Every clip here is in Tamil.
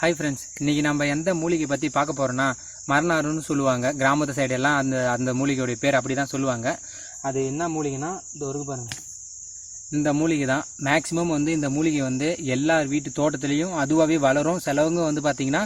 ஹாய் ஃப்ரெண்ட்ஸ் இன்றைக்கி நம்ம எந்த மூலிகை பற்றி பார்க்க போகிறோன்னா மரணாருன்னு சொல்லுவாங்க. கிராமத்து சைடெல்லாம் எல்லாம் அந்த அந்த மூலிகையோடைய பேர் அப்படி தான் சொல்லுவாங்க. அது என்ன மூலிகைனா இந்த ஒரு பாருங்கள் இந்த மூலிகை தான் மேக்ஸிமம் வந்து இந்த மூலிகை வந்து எல்லார் வீட்டு தோட்டத்துலேயும் அதுவாகவே வளரும். சிலவங்க வந்து பார்த்திங்கன்னா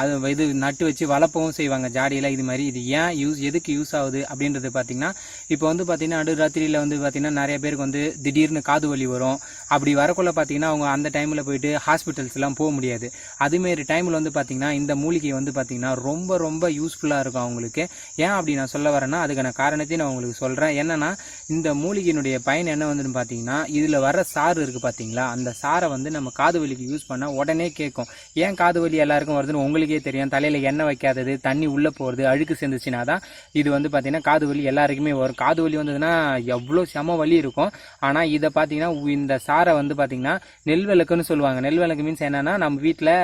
அது இது நட்டு வச்சு வளர்ப்பவும் செய்வாங்க ஜாடியில். இது மாதிரி இது ஏன் யூஸ் எதுக்கு யூஸ் ஆகுது அப்படின்றது பார்த்திங்கன்னா இப்போ வந்து பார்த்திங்கன்னா அடு ராத்திரியில் வந்து பார்த்தீங்கன்னா நிறைய பேருக்கு வந்து திடீர்னு காது வலி வரும். அப்படி வரக்குள்ள பார்த்தீங்கன்னா அவங்க அந்த டைமில் போயிட்டு ஹாஸ்பிட்டல்ஸ்லாம் போக முடியாது. அதுமாரி டைமில் வந்து பார்த்தீங்கன்னா இந்த மூலிகை வந்து பார்த்தீங்கன்னா ரொம்ப ரொம்ப யூஸ்ஃபுல்லாக இருக்கும் அவங்களுக்கு. ஏன் அப்படி நான் சொல்ல வரேன்னா அதுக்கான காரணத்தையும் நான் உங்களுக்கு சொல்கிறேன் என்னன்னா இந்த மூலிகையினுடைய பயன் என்ன வந்துன்னு பார்த்தீங்கன்னா இதில் வர சாறு இருக்குது பார்த்தீங்களா அந்த சாரை வந்து நம்ம காது வலிக்கு யூஸ் பண்ணால் உடனே கேட்கும். ஏன் காது வலி எல்லாருக்கும் வருது? வருதுன்னு உங்களுக்கே தெரியும். தலையில் எண்ணெய் வைக்காதது தண்ணி உள்ளே போகிறது அழுக்கு சேர்ந்துச்சுன்னா தான் இது வந்து பார்த்தீங்கன்னா காது வலி எல்லாருக்குமே வரும். காது வலி வந்ததுன்னா எவ்வளோ செம வலி இருக்கும். ஆனால் இதை பார்த்தீங்கன்னா இந்த சாரை வந்து பார்த்தீங்கன்னா நெல் விளக்குன்னு சொல்லுவாங்க. நெல் விளக்கு மீன்ஸ் என்னன்னா நம்ம வீட்டில்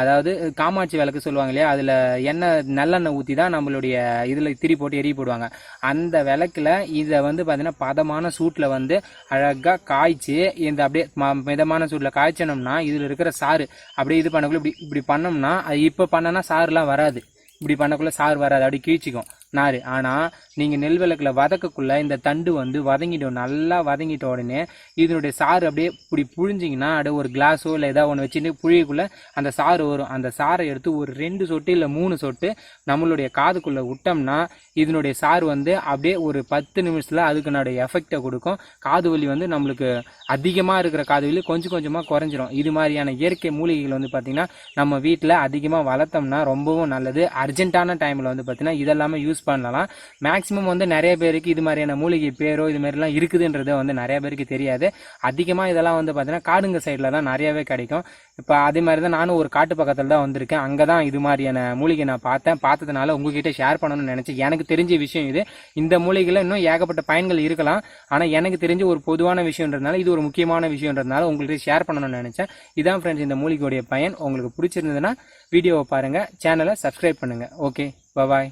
அதாவது காமாட்சி விளக்கு சொல்லுவாங்க இல்லையா? அதில் எண்ணெய் நல்லெண்ணெய் ஊற்றி தான் நம்மளுடைய இதில் திரி போட்டு எரிய போடுவாங்க. அந்த விளக்கில் இதை வந்து பார்த்தீங்கன்னா பதமான சூட்டில் வந்து அழகாக காய்ச்சி இந்த அப்படியே ம- மிதமான சூட்டில் காய்ச்சனோம்னா இதில் இருக்கிற சாறு அப்படியே இது பண்ணக்குள்ள இப்படி இப்படி பண்ணோம்னா அது இப்போ பண்ணனா சாறுலாம் வராது. இப்படி பண்ணக்குள்ளே சாறு வராது. அப்படி கீழ்ச்சிக்கும். நார். ஆனால் நீங்கள் நெல் விளக்கில் வதக்கக்குள்ள இந்த தண்டு வந்து வதங்கிடும். நல்லா வதங்கிட்ட உடனே இதனுடைய சாறு அப்படியே இப்படி புழிஞ்சிங்கன்னா அப்படியே ஒரு கிளாஸோ இல்லை ஏதாவது ஒன்று வச்சுட்டு புழியக்குள்ள அந்த சாறு வரும். அந்த சாறை எடுத்து ஒரு ரெண்டு சொட்டு இல்லை மூணு சொட்டு நம்மளுடைய காதுக்குள்ளே விட்டோம்னா இதனுடைய சாறு வந்து அப்படியே ஒரு பத்து நிமிஷத்தில் அதுக்குனுடைய எஃபெக்டை கொடுக்கும். காது வலி வந்து நம்மளுக்கு அதிகமாக இருக்கிற காது வலி கொஞ்சம் கொஞ்சமாக குறைஞ்சிரும். இது மாதிரியான இயற்கை மூலிகைகள் வந்து பார்த்திங்கன்னா நம்ம வீட்டில் அதிகமாக வளர்த்தோம்னா ரொம்பவும் நல்லது. அர்ஜென்ட்டான டைமில் வந்து பார்த்திங்கன்னா இதெல்லாமே யூஸ் பண்ணலாம். மேக்ஸிமம் வந்து நிறைய பேருக்கு இது மாதிரியான மூலிகை பேரோ இது மாதிரிலாம் இருக்குதுன்றது வந்து நிறைய பேருக்கு தெரியாது. அதிகமாக இதெல்லாம் வந்து பார்த்தீங்கன்னா காடுங்க சைடில் தான் நிறையவே கிடைக்கும். இப்போ அதே மாதிரி தான் நானும் ஒரு காட்டு பக்கத்தில் தான் வந்திருக்கேன். அங்கே தான் இது மாதிரியான மூலிகை நான் பார்த்தேன். பார்த்ததுனால உங்ககிட்ட ஷேர் பண்ணணும்னு நினச்சேன் எனக்கு தெரிஞ்ச விஷயம் இது. இந்த மூலிகையில் இன்னும் ஏகப்பட்ட பயன்கள் இருக்கலாம். ஆனால் எனக்கு தெரிஞ்ச ஒரு பொதுவான விஷயம்ன்றதுனால இது ஒரு முக்கியமான விஷயம்ன்றதுனால உங்கள்கிட்ட ஷேர் பண்ணணும்னு நினச்சேன். இதான் ஃப்ரெண்ட்ஸ் இந்த மூலிகையுடைய பயன். உங்களுக்கு பிடிச்சிருந்ததுன்னா வீடியோவை பாருங்கள் சேனலை சப்ஸ்கிரைப் பண்ணுங்கள் ஓகே பபாய்